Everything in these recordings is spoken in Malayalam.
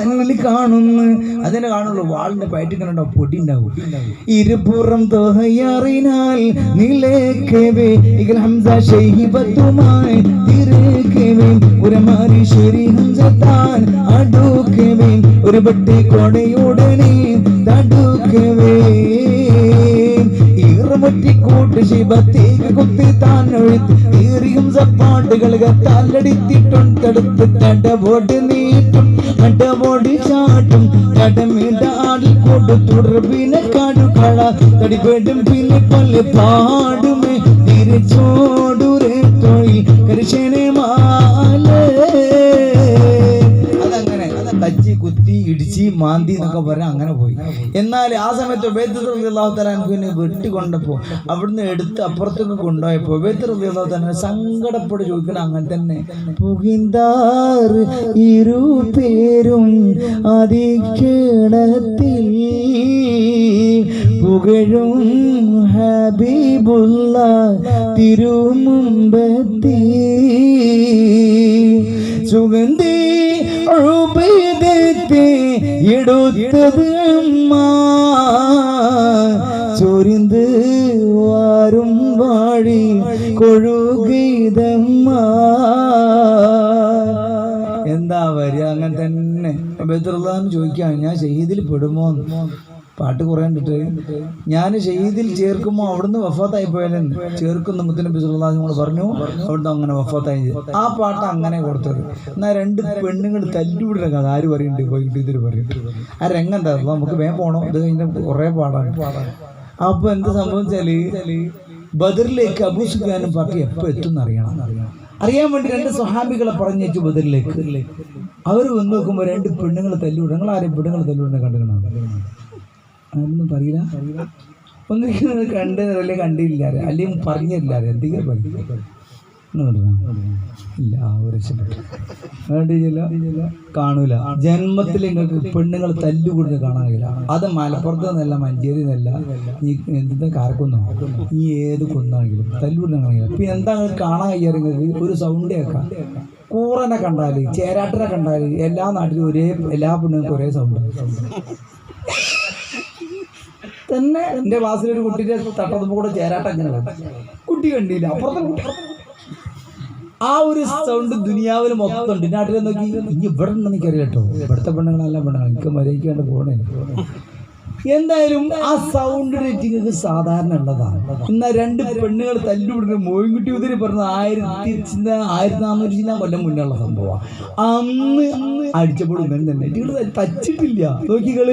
തന്നിൽ കാണുന്നു. അതിനെ കാണുള്ളൂ. വാളിന്റെ പയറ്റിക്കണോ പൊടി ഉണ്ടാവും. ഇരുപുറം തൊഹയറിനാൽ നിലേക്കവേ ഒരു പട്ടി കൊടയുടനെ തടുക്കവേ. ഈറമുറ്റിക്കൂട്ട് ശിവത്തേക്ക് കുത്തി താൻ ഒഴുത്ത്. ഈറിയും സപ്പാട്ടുകൾ തല്ലടിത്തിട്ടുണ്ടെടുത്ത് തടവോട് നീട്ടും തടവോട് ചാട്ടും തടമിട കൊടു തുടർപ്പിനെ കാടുകള തടിപെടും പിന്നെ പല്ല് പാടുമേ. തിരിച്ചോടുരേ തൊഴിൽ കരുഷനെ മാന്തി എന്നൊക്കെ പറഞ്ഞാൽ അങ്ങനെ പോയി. എന്നാൽ ആ സമയത്ത് ഉബേദ്ലാഹുത്തലാൻഖുവിനെ വെട്ടിക്കൊണ്ടപ്പോൾ അവിടുന്ന് എടുത്ത് അപ്പുറത്തേക്ക് കൊണ്ടുപോയപ്പോൾ ഉബേദ്ലാഹുത്തലാൻ സങ്കടപ്പെട്ട് ചോദിക്കണം അങ്ങനെ തന്നെ പുകിന്താറ് ഇരു പേരും അതിക്കേണത്തിൽ പുകഴും ഹബീബുള്ള തിരുമുമ്പത്തി. സുഗന്ധി ഉബൈദത്തെ എടുത്തത് അമ്മ. ചൊരിന്ത് വാരും വാഴി കൊഴുകൈതമ്മ എന്താ വരിക? അങ്ങനെ തന്നെ. ബദ്രുല്ലാന്ന് ചോദിക്കാൻ ഞാൻ ചെയ്തിൽ പെടുമോ പാട്ട് കുറേ കണ്ടിട്ട് ഞാൻ ഷെയ്ദിൽ ചേർക്കുമ്പോൾ അവിടുന്ന് വഫാത്തായി പോയാലും ചേർക്കുന്ന മുത്തിന് ബിസുല്ലാഹ് നമ്മൾ പറഞ്ഞു അവിടുന്ന് അങ്ങനെ വഫാത്തായി ആ പാട്ട് അങ്ങനെ കൊടുത്തത്. എന്നാൽ രണ്ട് പെണ്ണുങ്ങൾ തല്ലുപിടുന്ന കഥ ആര് പറയുന്നുണ്ട് പോയിട്ട് ഇതിൽ പറയുന്നുണ്ട് ആ രംഗം എന്താ? നമുക്ക് വേഗം പോകണം ഇത് കഴിഞ്ഞ കുറേ പാടാണ്. അപ്പൊ എന്ത് സംഭവിച്ചാൽ ബദറിലേക്ക് അബൂ പാട്ട് പാർട്ടി എപ്പോ എത്തും അറിയണം. അറിയാൻ വേണ്ടി രണ്ട് സ്വഹാബികളെ പറഞ്ഞു ബദറിലേക്ക്. അവർ വന്ന് നോക്കുമ്പോൾ രണ്ട് പെണ്ണുങ്ങൾ തല്ലുവിടും നിങ്ങൾ ആരെയും പെണ്ണുങ്ങൾ തല്ലുവിടുന്ന കണ്ടുകണോ അതൊന്നും പറയില്ല. ഒന്നും കണ്ട് അല്ലെങ്കിൽ കണ്ടില്ല. അല്ലെങ്കിൽ പറഞ്ഞില്ല എന്തെങ്കിലും പറയില്ല ഇല്ല രക്ഷപ്പെട്ടു. കാണൂല. ജന്മത്തിൽ നിങ്ങൾക്ക് പെണ്ണുങ്ങൾ തല്ലുകൂടുന്നത് കാണാൻ കഴിയില്ല. അത് മലപ്പുറത്ത് നിന്നല്ല മഞ്ചേരി നിന്നല്ല ഈ എന്താ കാരക്കൊന്നോ? ഈ ഏത് കൊന്നാണെങ്കിലും തല്ലുകൂടുന്ന കാണാൻ കഴിയില്ല. പിന്നെ എന്താ കാണാൻ കഴിയാറ് നിങ്ങൾക്ക്? ഒരു സൗണ്ട് കേൾക്കാം. കൂറനെ കണ്ടാൽ ചേരാട്ടിനെ കണ്ടാൽ എല്ലാ നാട്ടിലും ഒരേ എല്ലാ പെണ്ണുങ്ങൾക്കും ഒരേ സൗണ്ട് തന്നെ എന്റെ ക്ലാസ്സിലൊരു കുട്ടിയുടെ തട്ടത്തുമ്പോൾ കൂടെ ചേരാട്ട അങ്ങനെ കുട്ടി കണ്ടില്ല. അപ്പുറത്തെ കുട്ടി ആ ഒരു സൗണ്ട് ദുനിയാവിൽ മൊത്തം ഉണ്ട്. നാട്ടിൽ നോക്കി ഇനി ഇവിടെ ഉണ്ടെന്ന് എനിക്കറിയാം കേട്ടോ. ഇവിടുത്തെ പെണ്ണുങ്ങളെല്ലാം പെണ്ണുങ്ങൾ എനിക്ക് മര്യാദയ്ക്ക് പോണേ. എന്തായാലും ആ സൗണ്ട് റേറ്റിംഗ് സാധാരണ ഉള്ളതാണ്. എന്നാൽ രണ്ട് പെണ്ണുകൾ തല്ലുപിടുന്ന മോയിൻകുട്ടി ഉതിരി പറഞ്ഞ ആയിരത്തി ആയിരത്തി നാനൂറ്റി ചിന്ന കൊല്ലം മുന്നുള്ള സംഭവമാണ് അന്ന് അടിച്ചപ്പോൾ ഇങ്ങനെ തന്നെ. ഇവൾ തച്ചിട്ടില്ല നോക്കികൾ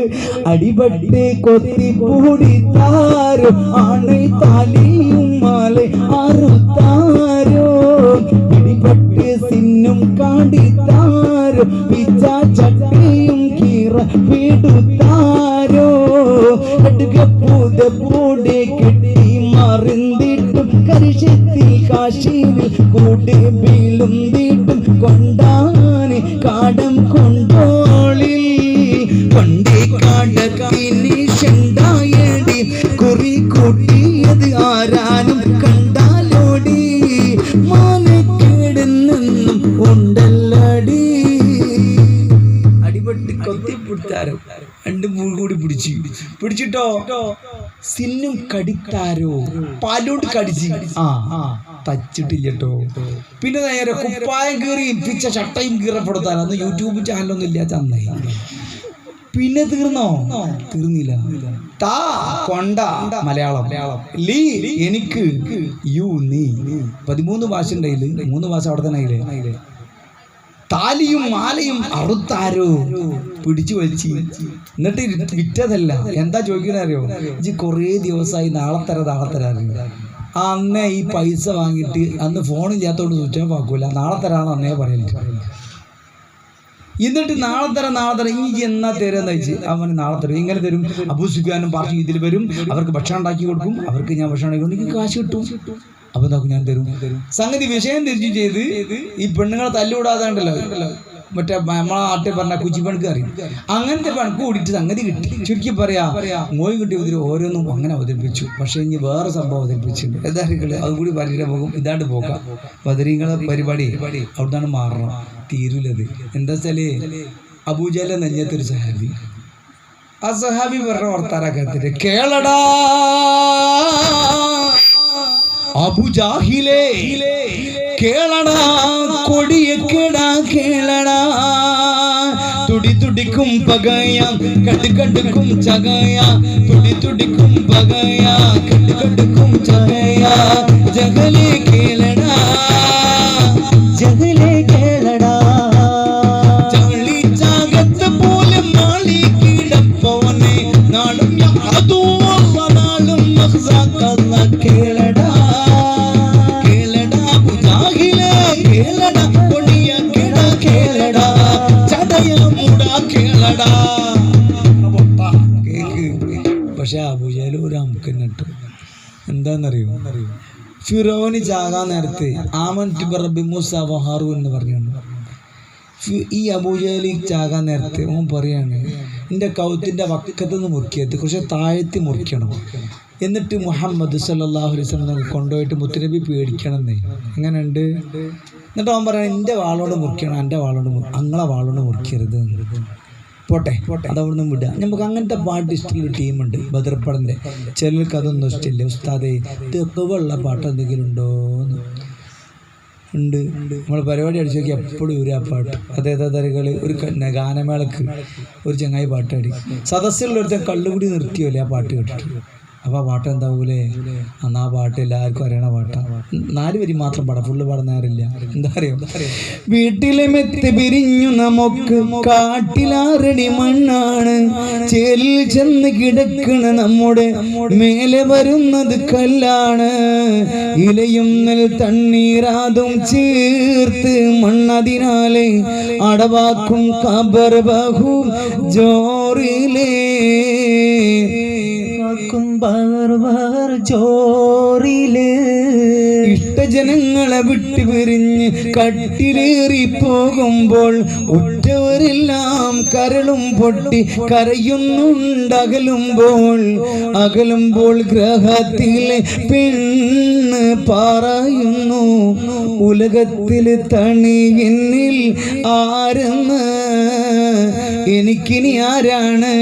അടിപട്ടി കൊത്തി പൂടി താരോ ആണை താലിയും മാലെ അറുത്താരോ ഇടിപട്ട് സിന്നും കാണ്ടിത്താരോ പിച്ച ചട്ടയും കീറ വീടുത്താരോ അടുകപ്പൂത പൂടെ കെട്ടി മറിന്തിട്ടും കരിശത്തിൽ കാശിയിൽ കൂടെ വീളുന്തിട്ടും കൂടി പിടിച്ചു. പിടിച്ചിട്ടോ? സിന്നും കടിത്താരോ? പാലോട്ട് കടിച്ച്. ആ തച്ചിട്ടില്ലട്ടോ. പിന്നെ നേരെ കുപ്പായം കീറി പിച്ച ചട്ടയും കീറപ്പെടുത്താൻ. അന്ന് യൂട്യൂബ് ചാനലൊന്നും ഇല്ലാത്ത അന്നേ. പിന്നെ തീർന്നോ? തീർന്നില്ല. താ കൊണ്ട മലയാളം. ലീ എനിക്ക് യു നീ. പതിമൂന്ന് ഭാഷ ഉണ്ടായില്ലേ മൂന്ന് ഭാഷ അവിടെ തന്നെ ആയില്ലേ? താലിയും മാലയും അറുത്താരോ? പിടിച്ചു വലിച്ച്. എന്നിട്ട് വിറ്റതല്ല. എന്താ ചോദിക്കണ അറിയോ? ഇജ്ജ് കുറേ ദിവസമായി നാളെ തരാ നാളെ തരാ അന്നേ ഈ പൈസ വാങ്ങിയിട്ട് അന്ന് ഫോണില്ലാത്തോണ്ട് സ്വിച്ച് ഓഫ് ആക്കൂല നാളെ തരാന്ന് അന്നേ പറയലിട്ട് എന്നിട്ട് നാളെ തരാം നാളെ തരാം. ഇനി എന്നാ തരാന്ന് വെച്ച് അവന് നാളെ തരും. ഇങ്ങനെ തരും. അഭൂസിക്കാനും പാർട്ടി ഇതിൽ വരും. അവർക്ക് ഭക്ഷണം ഉണ്ടാക്കി കൊടുക്കും. അവർക്ക് ഞാൻ ഭക്ഷണം ഉണ്ടാക്കി കൊടുക്കും. കാശ് കിട്ടും. അപ്പൊ നോക്കും ഞാൻ തരും? സംഗതി വിഷയം തിരിച്ചു ചെയ്ത് ഈ പെണ്ണുങ്ങളെ തല്ലുകൂടാതെ മറ്റേ നമ്മളെ നാട്ടിൽ പറഞ്ഞ കുച്ചിപ്പണക്ക് അറിയും. അങ്ങനത്തെ പണക്ക് കൂടിയിട്ട് സംഗതി കിട്ടി. ചുരുക്കി പറയാ മോയി കിട്ടി ഇതിൽ ഓരോന്നും അങ്ങനെ അവതരിപ്പിച്ചു. പക്ഷേ ഇനി വേറെ സംഭവം അവതരിപ്പിച്ചിട്ടുണ്ട് എന്തായാലും അതും കൂടി പോകും. ഇതാണ്ട് പോകാം. പതിരീങ്ങളെ പരിപാടി അവിടുന്നാണ് മാറണം. തീരൂലത്. എന്താ വെച്ചാൽ അബൂജാലെ നെഞ്ഞത്തൊരു സഹാബി. ആ സഹാബി പറഞ്ഞ വർത്താനാക്കത്തിട്ട് കേളടാ. அபுஜாகிலே கேளடா கொடிய கேடா கேளடா. துடி துடிக்கும் பகையா கண்டு கண்டுக்கும் சகையா துடி துடிக்கும் பகையா കേളടാ കൊടിയ കേട കേളടാ. ചടയ മുട കേളടാ. പക്ഷെ അബുജാൽ ഒരു അമുക്കന്നിട്ട് എന്താന്നറിയോ? ഫിറോന് ചാകാൻ നേരത്ത് ആമൻ റബ്ബി മൂസ വഹാറു എന്ന് പറഞ്ഞു ഈ അബൂജലി ചാകാൻ നേരത്തെ ഓൻ പറയാണ് എന്റെ കൗത്തിന്റെ വക്കത്ത് നിന്ന് മുറുക്കിയത് കുറച്ച് താഴ്ത്തി മുറിക്കണം. എന്നിട്ട് മുഹമ്മദ് സല്ലല്ലാഹു അലൈഹി വസല്ലം കൊണ്ടുപോയിട്ട് മുത്തുനബി പേടിക്കണമെന്നേ. അങ്ങനെയുണ്ട് എന്നിട്ട് അവൻ പറയണം എന്റെ വാളോട് മുറിക്കണം എന്റെ വാളോട് മുറി- അങ്ങളെ വാളോട് മുറിക്കരുത്. പോട്ടെ പോട്ടെ. അതവിടുന്ന് വിടുക. നമുക്ക് അങ്ങനത്തെ പാട്ട് ഇഷ്ടമുള്ള ടീമുണ്ട് ബദർപ്പടന്റെ ചിലർക്ക് അതൊന്നും ഇഷ്ടമില്ല. ഉസ്താദേ തെക്കുള്ള പാട്ട് എന്തെങ്കിലും ഉണ്ടോ എന്ന്. ഉണ്ട്. നമ്മൾ പരിപാടി അടിച്ചു നോക്കി എപ്പോഴും ഒരു ആ പാട്ട്. അതേതാ തരകൾ ഒരു ഗാനമേളക്ക് ഒരു ചങ്ങായി പാട്ട് അടി സദസ്സിലുള്ളൊരുത്തൻ കള്ളുകൂടി നിർത്തിയല്ലേ ആ പാട്ട് കേട്ടിട്ട്. അപ്പൊ ആ പാട്ട് എന്താവൂലേ? അന്ന് ആ പാട്ട് എല്ലാവർക്കും അറിയണ പാട്ട. നാല് വരി മാത്രം പാടാം. ഫുള്ള് പാടുന്ന നേരമില്ല. എന്താ അറിയോ? വീട്ടിലെ മെത്ത് പിരിഞ്ഞു നമുക്ക് കാട്ടിലാറടി മണ്ണാണ്. ചേലിൽ ചെന്ന് കിടക്കണ നമ്മുടെ മേലെ വരുന്നത് കല്ലാണ്. ഇലയും നെൽ തണ്ണീരാതും ചേർത്ത് മണ്ണതിനാലെ അടവാക്കും കബർ ബഹു ജോറിലേ. കാക്കും ബർബർ ഇഷ്ടജനങ്ങളെ വിട്ടു പിരിഞ്ഞ് കട്ടിലേറി പോകുമ്പോൾ ഉറ്റവരെല്ലാം കരളും പൊട്ടി കരയുന്നുണ്ടകലുമ്പോൾ. അകലുമ്പോൾ ഗ്രഹത്തിലെ പെണ്ണ് പറയുന്നു. ഉലകത്തിൽ തണി എന്നിൽ ആരെന്ന്? എനിക്കിനി ആരാണ്?